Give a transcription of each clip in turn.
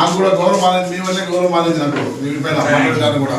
మాకు కూడా గౌరవం అనేది మీ వల్లే గౌరవం అనేది నాకు మీ పైన మాట్లాడు గారు కూడా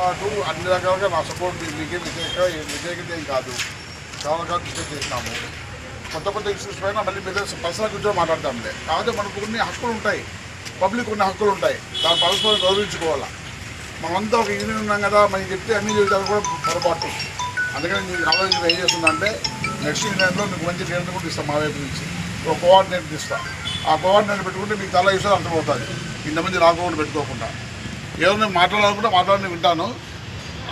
పాటు అన్ని రకాలుగా నా సపోర్ట్ మీకే వ్యతిరేక వ్యతిరేకత ఏం కాదు. చాలా రకాలు డిస్కస్ చేసినాము కొత్త కొత్త ఇష్యూస్ పైన మళ్ళీ మీద పర్సనల్ గురించి మాట్లాడతాంలే. కాదు మనకు కొన్ని హక్కులు ఉంటాయి. పబ్లిక్ కొన్ని హక్కులు ఉంటాయి. దాని పరస్పరం గౌరవించుకోవాలా. మనమంతా ఒక యూనియన్ ఉన్నాం కదా మనం చెప్తే అన్ని జీవితాలు కూడా పొరపాటు. అందుకని మీకు ఆలోచన ఏం చేస్తుందంటే నెక్స్ట్ యూనియన్లో మీకు మంచి ట్రైనింగ్ కూడా ఇస్తాం మా వైపు నుంచి. ఒక కోఆర్డినేటర్ ఇస్తాను ఆ కోఆర్డినేటర్ పెట్టుకుంటే మీకు చాలా విషయాలు అర్థమవుతుంది. ఇంతమంది రాకుండా పెట్టుకోకుండా. ఎవరిని మాట్లాడాలనుకుంటే మాట్లాడిన వింటాను.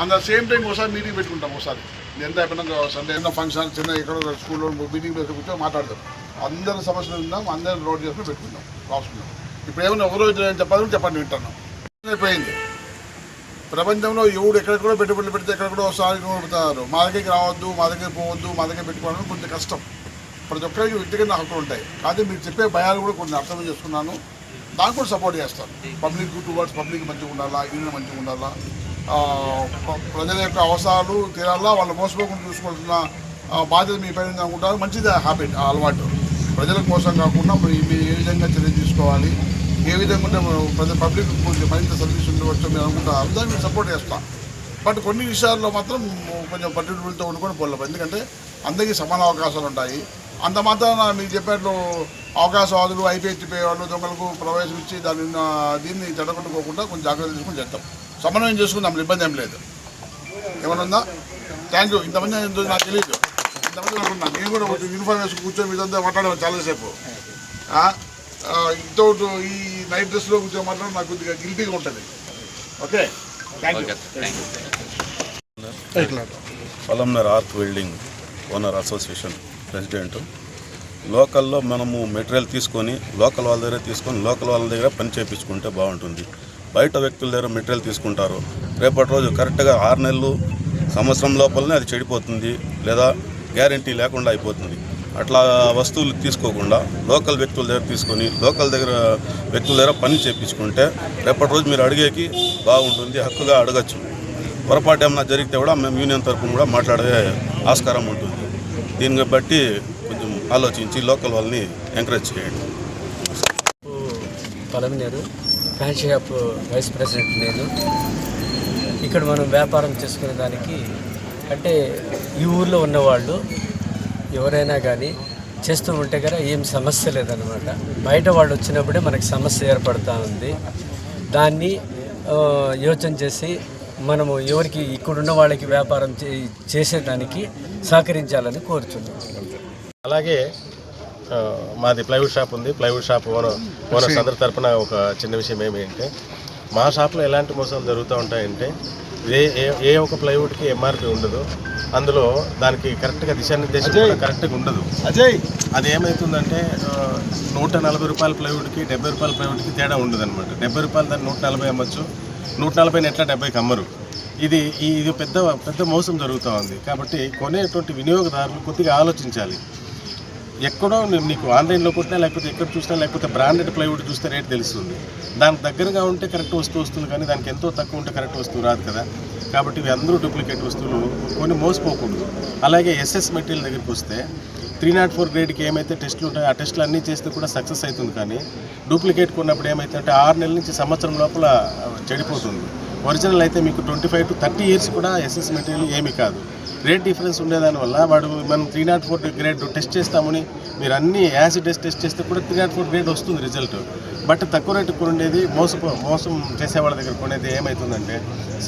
అండ్ ద సేమ్ టైం ఒకసారి మీటింగ్ పెట్టుకుంటాం ఒకసారి. ఎంత అయిపోయినా సండే ఏదైనా ఫంక్షన్ చిన్న ఎక్కడో స్కూల్లో మీటింగ్ పెట్టుకుంటే మాట్లాడతాం. మాట్లాడదాం అందరి సమస్యలు విందాం అందరిని రోడ్ చేసుకుని పెట్టుకుందాం రాసుకుందాం ఇప్పుడు ఏమైనా ఎవరో చెప్పాలని చెప్పండి వింటాను. అయిపోయింది. ప్రపంచంలో ఎవడు ఎక్కడెక్కడో పెట్టుబడులు పెడితే ఎక్కడెక్కడో ఒకసారి పెడతారు. మా దగ్గరికి రావద్దు మా దగ్గర పోవద్దు మా దగ్గర పెట్టుకోవడం కొంచెం కష్టం. ప్రతి ఒక్కరికి వ్యక్తిగత హక్కులు ఉంటాయి. కాదు మీరు చెప్పే భయాలు కూడా కొన్ని అర్థం చేసుకున్నాను. దానికి కూడా సపోర్ట్ చేస్తాను పబ్లిక్ టువర్డ్స్ పబ్లిక్ మంచిగా ఉండాలా యూనియన్ మంచిగా ఉండాలా. ప్రజల యొక్క అవసరాలు తీరాలా వాళ్ళు మోసపోకుండా చూసుకోవాల్సిన బాధ్యత మీ పైన అనుకుంటారు. మంచిది హ్యాబిట్ అలవాటు. ప్రజల కోసం కాకుండా మీరు ఏ విధంగా చర్య తీసుకోవాలి ఏ విధంగా ఉంటే పబ్లిక్ కొంచెం మరింత సర్వీస్ ఉండవచ్చు మీరు అనుకుంటారు. దాన్ని మీరు సపోర్ట్ చేస్తాం. బట్ కొన్ని విషయాల్లో మాత్రం కొంచెం పట్టుబడితో ఉండుకొని పోలేము. ఎందుకంటే అందరికీ సమాన అవకాశాలు ఉంటాయి. అంత మాత్రాన మీకు చెప్పినట్లు అవకాశవాదులు ఐపీహెచ్పీ వాళ్ళు దొంగలకు ప్రవేశం ఇచ్చి దాన్ని ఆ, దీన్ని చెడగొట్టుకోకుండా కొంచెం జాగ్రత్త తీసుకుని చేద్దాం. సమన్వయం చేసుకుందాం ఇబ్బంది ఏం లేదు. ఏమైనా ఉందా? థ్యాంక్ యూ ఇంతమంది నాకు తెలియదు ఇంతమంది అనుకున్నాను నేను కూడా ఒక యూనిఫామ్ వేసుకుని కూర్చొని మీదంతా మాట్లాడాను చాలాసేపు వితౌట్ ఈ నైట్ డ్రెస్లో కూర్చొని మాట్లాడడం నాకు కొద్దిగా గిల్టీగా ఉంటుంది. Okay thank you Palamaner arc welding owner association president. లోకల్లో మనము మెటీరియల్ తీసుకొని లోకల్ వాళ్ళ దగ్గర తీసుకొని లోకల్ వాళ్ళ దగ్గర పని చేయించుకుంటే బాగుంటుంది. బయట వ్యక్తుల దగ్గర మెటీరియల్ తీసుకుంటారు. రేపటి రోజు కరెక్ట్గా ఆరు నెలలు సంవత్సరం లోపలనే అది చెడిపోతుంది లేదా గ్యారంటీ లేకుండా అయిపోతుంది. అట్లా వస్తువులు తీసుకోకుండా లోకల్ వ్యక్తుల దగ్గర తీసుకొని లోకల్ దగ్గర వ్యక్తుల దగ్గర పని చేయించుకుంటే రేపటి రోజు మీరు అడిగేకి బాగుంటుంది హక్కుగా అడగచ్చు. పొరపాటు ఏమైనా జరిగితే కూడా మేము యూనియన్ తరఫున కూడా మాట్లాడే ఆస్కారం ఉంటుంది. దీన్ని బట్టి కొంచెం ఆలోచించి లోకల్ వాళ్ళని ఎంకరేజ్ చేయండి. Palamaner fan shop vice president నేను. ఇక్కడ మనం వ్యాపారం చేసుకునే దానికి అంటే ఈ ఊర్లో ఉన్నవాళ్ళు ఎవరైనా కానీ చేస్తూ ఉంటే కదా ఏం సమస్య లేదనమాట బయట వాళ్ళు వచ్చినప్పుడే మనకి సమస్య ఏర్పడుతూ ఉంది. దాన్ని యోచన చేసి మనము ఎవరికి ఇక్కడున్న వాళ్ళకి వ్యాపారం చే- చేసేదానికి సహకరించాలని కోరుచున్నాం. అలాగే మాది ప్లైవుడ్ షాప్ ఉంది. ప్లైవుడ్ షాప్ ఓనర్ ఓనర్స్ అందరి తరపున ఒక చిన్న విషయం ఏమిటంటే మా షాప్లో ఎలాంటి మోసాలు జరుగుతూ ఉంటాయంటే ఏ ఏ ఏ ఒక ప్లైవుడ్కి ఎంఆర్పి ఉండదు. అందులో దానికి కరెక్ట్గా దిశానిర్దేశం కరెక్ట్గా ఉండదు. అజయ్! అది ఏమవుతుందంటే నూట నలభై రూపాయల ప్లైవుడ్కి డెబ్బై రూపాయల ప్లైవుడ్కి తేడా ఉండదు అనమాట డెబ్బై రూపాయలు దాన్ని నూట నలభై అమ్మచ్చు. నూట నలభై ఎట్లా డెబ్బైకి అమ్మరు ఇది ఇది పెద్ద పెద్ద మోసం జరుగుతూ ఉంది. కాబట్టి కొనేటువంటి వినియోగదారులు కొద్దిగా ఆలోచించాలి. ఎక్కడో నీకు ఆన్లైన్లో కొట్టినా లేకపోతే ఎక్కడ చూసినా లేకపోతే బ్రాండెడ్ ప్లైవుడ్ చూస్తే రేట్ తెలుస్తుంది. దానికి దగ్గరగా ఉంటే కరెక్ట్ వస్తువు వస్తుంది కానీ దానికి ఎంతో తక్కువ ఉంటే కరెక్ట్ వస్తువు రాదు కదా. కాబట్టి ఇవి అందరూ డూప్లికేట్ వస్తువులు కొన్ని మోసపోకూడదు. అలాగే ఎస్ఎస్ మెటీరియల్ దగ్గరికి వస్తే త్రీ నాట్ ఫోర్ గ్రేడ్కి ఏమైతే టెస్టులు ఉంటాయో ఆ టెస్టులు అన్నీ చేస్తే కూడా సక్సెస్ అవుతుంది కానీ డూప్లికేట్ కొన్నప్పుడు ఏమైతే ఆరు నెలల నుంచి సంవత్సరం లోపల చెడిపోతుంది. ఒరిజినల్ అయితే మీకు twenty five to thirty years కూడా ఎస్ఎస్ మెటీరియల్ ఏమీ కాదు. గ్రేట్ డిఫరెన్స్ ఉండేదాని వల్ల వాడు మనం three nought four grade test చేస్తామని మీరు అన్ని యాసిడ్ టెస్ట్ టెస్ట్ చేస్తే కూడా త్రీ నాట్ ఫోర్ గ్రేడ్ వస్తుంది రిజల్ట్. బట్ తక్కువ రేటు ఉండేది మోసపో మోసం చేసేవాళ్ళ దగ్గర కొనేది ఏమవుతుందంటే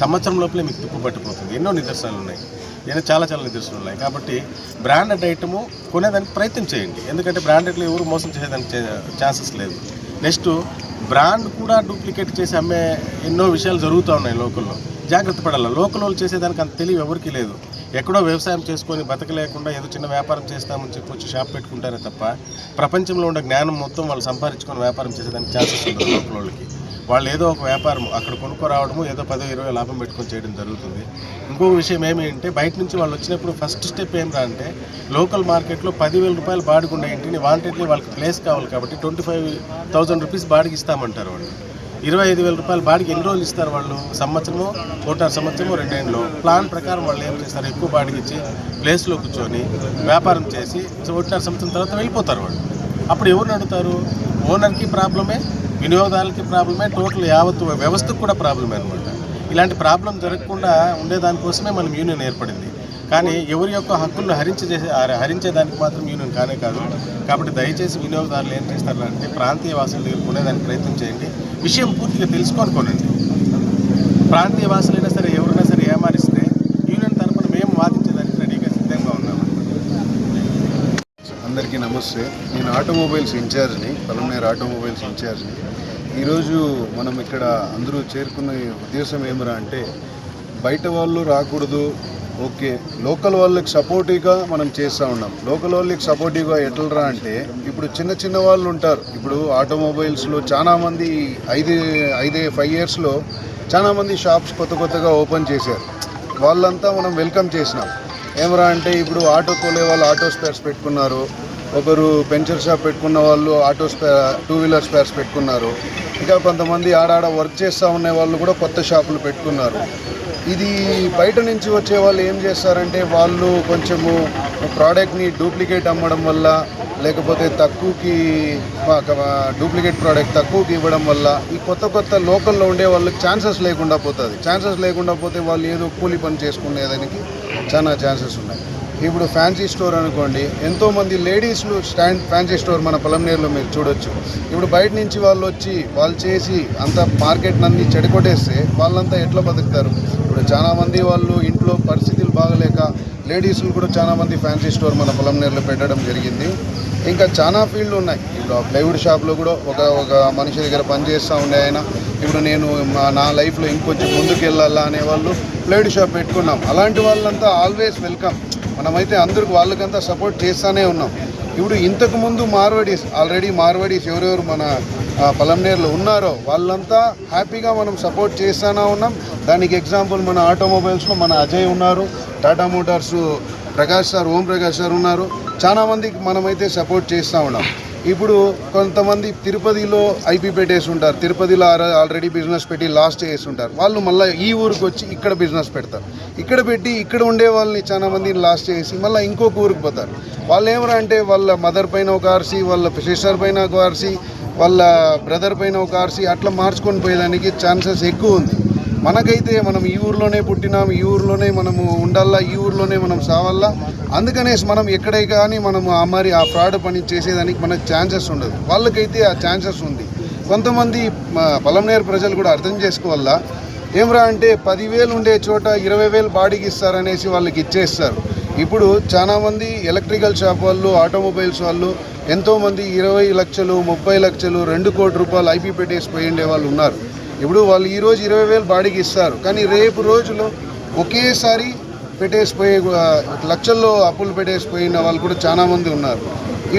సంవత్సరం లోపలే మీకు తుప్పు పట్టిపోతుంది. ఎన్నో నిదర్శనాలు ఉన్నాయి నేను చాలా చాలా నిదర్శనాలు ఉన్నాయి కాబట్టి బ్రాండెడ్ ఐటము కొనేదానికి ప్రయత్నం చేయండి. ఎందుకంటే బ్రాండెడ్లో ఎవరు మోసం చేసేదానికి ఛాన్సెస్ లేదు. నెక్స్ట్ బ్రాండ్ కూడా డూప్లికేట్ చేసి అమ్మే ఎన్నో విషయాలు జరుగుతూ ఉన్నాయి లోకల్లో. జాగ్రత్త పడాలి? లోకల్ వాళ్ళు చేసేదానికి అంత తెలివి ఎవరికీ లేదు. ఎక్కడో వ్యవసాయం చేసుకొని బతకలేకుండా ఏదో చిన్న వ్యాపారం చేస్తామని చెప్పి వచ్చి షాప్ పెట్టుకుంటారే తప్ప ప్రపంచంలో ఉండే జ్ఞానం మొత్తం వాళ్ళు సంపాదించుకొని వ్యాపారం చేసేదానికి ఛాన్సెస్ ఉంటుంది లోకల్ వాళ్ళకి. వాళ్ళు ఏదో ఒక వ్యాపారం అక్కడ కొనుక్కోరావడము ఏదో పదో ఇరవై లాభం పెట్టుకొని చేయడం జరుగుతుంది. ఇంకొక విషయం ఏమి అంటే బయట నుంచి వాళ్ళు వచ్చినప్పుడు ఫస్ట్ స్టెప్ ఏం అంటే లోకల్ మార్కెట్లో పదివేల రూపాయలు బాడుగున్న ఇంటిని వాంటెడ్లీ వాళ్ళకి ప్లేస్ కావాలి కాబట్టి ట్వంటీ ఫైవ్ థౌసండ్ రూపీస్ బాడికి ఇస్తామంటారు వాళ్ళు. ఇరవై ఐదు వేల రూపాయలు బాడికి ఎన్ని రోజులు ఇస్తారు వాళ్ళు? సంవత్సరము ఒకటారు సంవత్సరము రెండేళ్ళు ప్లాన్ ప్రకారం వాళ్ళు ఏం చేస్తారు? ఎక్కువ బాడికి ఇచ్చి ప్లేస్లో కూర్చొని వ్యాపారం చేసి ఒకటిన్నర సంవత్సరం తర్వాత వెళ్ళిపోతారు వాళ్ళు. అప్పుడు ఎవరిని అడుగుతారు? ఓనర్కి ప్రాబ్లమే వినియోగదారులకి ప్రాబ్లమే టోటల్ యావత్తు వ్యవస్థకు కూడా ప్రాబ్లమే అనమాట ఇలాంటి ప్రాబ్లం జరగకుండా ఉండేదానికోసమే మనం యూనియన్ ఏర్పడింది. కానీ ఎవరి యొక్క హక్కులను హరించి చేసే హరించేదానికి మాత్రం యూనియన్ కానే కాదు. కాబట్టి దయచేసి వినియోగదారులు ఏం చేస్తారు అంటే ప్రాంతీయ వాసుల దగ్గర కొనేదానికి ప్రయత్నం చేయండి. విషయం పూర్తిగా తెలుసుకొని కొనండి. ప్రాంతీయ వాసులైన సరే ఎవరైనా సరే ఏమారిస్తే యూనియన్ తరపున మేము వాదించేదానికి రెడీగా సిద్ధంగా ఉన్నాము అందరికీ నమస్తే. నేను ఆటోమొబైల్స్ ఇన్ఛార్జ్ని పలమనేరు ఆటోమొబైల్స్ ఇన్ఛార్జ్ని. ఈరోజు మనం ఇక్కడ అందరూ చేరుకున్న ఉద్దేశం ఏమరా అంటే బయట వాళ్ళు రాకూడదు ఓకే. లోకల్ వాళ్ళకి సపోర్టివ్గా మనం చేస్తూ ఉన్నాం. లోకల్ వాళ్ళకి సపోర్టివ్గా ఎట్లరా అంటే ఇప్పుడు చిన్న చిన్న వాళ్ళు ఉంటారు. ఇప్పుడు ఆటోమొబైల్స్లో చాలామంది ఐదు ఐదే ఫైవ్ ఇయర్స్లో చాలామంది షాప్స్ కొత్త కొత్తగా ఓపెన్ చేశారు. వాళ్ళంతా మనం వెల్కమ్ చేసినాం. ఏమరా అంటే ఇప్పుడు ఆటో తోలే వాళ్ళు ఆటో స్పేర్స్ పెట్టుకున్నారు. ఒకరు పెంచర్ షాప్ పెట్టుకున్న వాళ్ళు ఆటో స్పే టూ వీలర్ స్పేర్స్ పెట్టుకున్నారు. ఇంకా కొంతమంది ఆడాడ వర్క్ చేస్తూ ఉండే వాళ్ళు కూడా కొత్త షాపులు పెట్టుకున్నారు. ఇది బయట నుంచి వచ్చే వాళ్ళు ఏం చేస్తారంటే వాళ్ళు కొంచెము ప్రోడక్ట్ని డూప్లికేట్ అమ్మడం వల్ల లేకపోతే తక్కువకి డూప్లికేట్ ప్రోడక్ట్ తక్కువకి ఇవ్వడం వల్ల ఈ కొత్త కొత్త లోకల్లో ఉండే వాళ్ళకి ఛాన్సెస్ లేకుండా పోతుంది. ఛాన్సెస్ లేకుండా పోతే వాళ్ళు ఏదో కూలి పని చేసుకునేదానికి చాలా ఛాన్సెస్ ఉన్నాయి. ఇప్పుడు ఫ్యాన్సీ స్టోర్ అనుకోండి ఎంతోమంది లేడీస్లు స్టాండ్ ఫ్యాన్సీ స్టోర్ మన పొలంనేరులో మీరు చూడొచ్చు. ఇప్పుడు బయట నుంచి వాళ్ళు వచ్చి వాళ్ళు చేసి అంత మార్కెట్ అన్ని చెడగొట్టేస్తే వాళ్ళంతా ఎట్లా బతుకుతారు? ఇప్పుడు చాలామంది వాళ్ళు ఇంట్లో పరిస్థితులు బాగలేక లేడీస్లు కూడా చాలామంది ఫ్యాన్సీ స్టోర్ మన పొలంనేరులో పెట్టడం జరిగింది. ఇంకా చాలా ఫీల్డ్లు ఉన్నాయి. ఇప్పుడు ఆ ప్లైవుడ్ షాప్లో కూడా ఒక ఒక మనిషి దగ్గర పనిచేస్తూ ఉండే ఆయన. ఇప్పుడు నేను మా నా లైఫ్లో ఇంకొంచెం ముందుకు వెళ్ళాలా అనే వాళ్ళు ప్లైవుడ్ షాప్ పెట్టుకున్నాం. అలాంటి వాళ్ళంతా ఆల్వేస్ వెల్కమ్ మనమైతే అందరికి వాళ్ళకంతా సపోర్ట్ చేస్తూనే ఉన్నాం. ఇప్పుడు ఇంతకు ముందు మార్వాడీస్ ఆల్రెడీ మార్వాడీస్ ఎవరెవరు మన పలంనేరులో ఉన్నారో వాళ్ళంతా హ్యాపీగా మనం సపోర్ట్ చేస్తూనే ఉన్నాం. దానికి ఎగ్జాంపుల్ మన ఆటోమొబైల్స్లో మన అజయ్ ఉన్నారు Tata motors Prakash sir Om Prakash sir ఉన్నారు. చాలామందికి మనమైతే సపోర్ట్ చేస్తూ ఉన్నాం. ఇప్పుడు కొంతమంది తిరుపతిలో ఐపీ పెట్టేసి ఉంటారు తిరుపతిలో ఆల్రెడీ బిజినెస్ పెట్టి లాస్ట్ చేసి ఉంటారు వాళ్ళు మళ్ళీ ఈ ఊరికి వచ్చి ఇక్కడ బిజినెస్ పెడతారు. ఇక్కడ పెట్టి ఇక్కడ ఉండే వాళ్ళని చాలా మందిని లాస్ట్ చేసి మళ్ళీ ఇంకొక ఊరికి పోతారు. వాళ్ళు ఏమరా అంటే వాళ్ళ మదర్ పైన ఒక ఆర్సీ వాళ్ళ సిస్టర్ పైన ఒక ఆర్సీ వాళ్ళ బ్రదర్ పైన ఒక ఆర్సీ అట్లా మార్చుకొని పోయేదానికి ఛాన్సెస్ ఎక్కువ ఉంది. మనకైతే మనం ఈ ఊర్లోనే పుట్టినాం ఈ ఊర్లోనే మనము ఉండాలా ఈ ఊర్లోనే మనం సావాలా? అందుకనేసి మనం ఎక్కడే కానీ మనము ఆ మరి ఆ ఫ్రాడ్ పని చేసేదానికి మనకు ఛాన్సెస్ ఉండదు. వాళ్ళకైతే ఆ ఛాన్సెస్ ఉంది. కొంతమంది మా పొలంనేరు ప్రజలు కూడా అర్థం చేసుకోవాలా? ఏమరా అంటే పదివేలు ఉండే చోట ఇరవై వేలు బాడీకి ఇస్తారనేసి వాళ్ళకి ఇచ్చేస్తారు. ఇప్పుడు చాలామంది ఎలక్ట్రికల్ షాప్ వాళ్ళు ఆటోమొబైల్స్ వాళ్ళు ఎంతోమంది ఇరవై లక్షలు ముప్పై లక్షలు రెండు కోటి రూపాయలు ఐపీ పెట్టేసి పోయి ఉండే వాళ్ళు ఉన్నారు. ఇప్పుడు వాళ్ళు ఈరోజు ఇరవై వేలు బాడీకి ఇస్తారు. కానీ రేపు రోజులో ఒకేసారి పెట్టేసిపోయే లక్షల్లో అప్పులు పెట్టేసిపోయిన వాళ్ళు కూడా చాలామంది ఉన్నారు.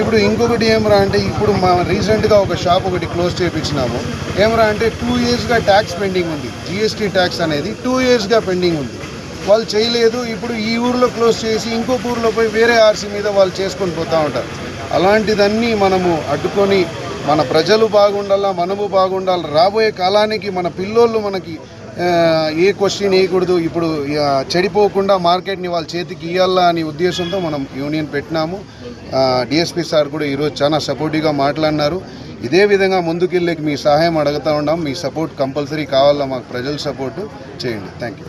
ఇప్పుడు ఇంకొకటి ఏమరా అంటే ఇప్పుడు మా రీసెంట్గా ఒక షాప్ ఒకటి క్లోజ్ చేయించినాము ఏమరా అంటే టూ ఇయర్స్గా ట్యాక్స్ పెండింగ్ ఉంది. జిఎస్టీ ట్యాక్స్ అనేది టూ ఇయర్స్గా పెండింగ్ ఉంది. వాళ్ళు చేయలేదు. ఇప్పుడు ఈ ఊర్లో క్లోజ్ చేసి ఇంకొక ఊర్లో పోయి వేరే ఆర్సీ మీద వాళ్ళు చేసుకొని పోతూ ఉంటారు. అలాంటిదన్నీ మనము అడ్డుకొని మన ప్రజలు బాగుండాలా మనము బాగుండాలి రాబోయే కాలానికి మన పిల్లోళ్ళు మనకి ఏ క్వశ్చన్ వేయకూడదు ఇప్పుడు చెడిపోకుండా మార్కెట్ని వాళ్ళ చేతికి ఇవ్వాలా అనే ఉద్దేశంతో మనం యూనియన్ పెట్టినాము. డిఎస్పీ సార్ కూడా ఈరోజు చాలా సపోర్టివ్గా మాట్లాడినారు. ఇదే విధంగా ముందుకెళ్ళేకి మీ సహాయం అడుగుతూ ఉన్నాం. మీ సపోర్ట్ కంపల్సరీ కావాలా మాకు ప్రజల సపోర్టు చేయండి. Thank you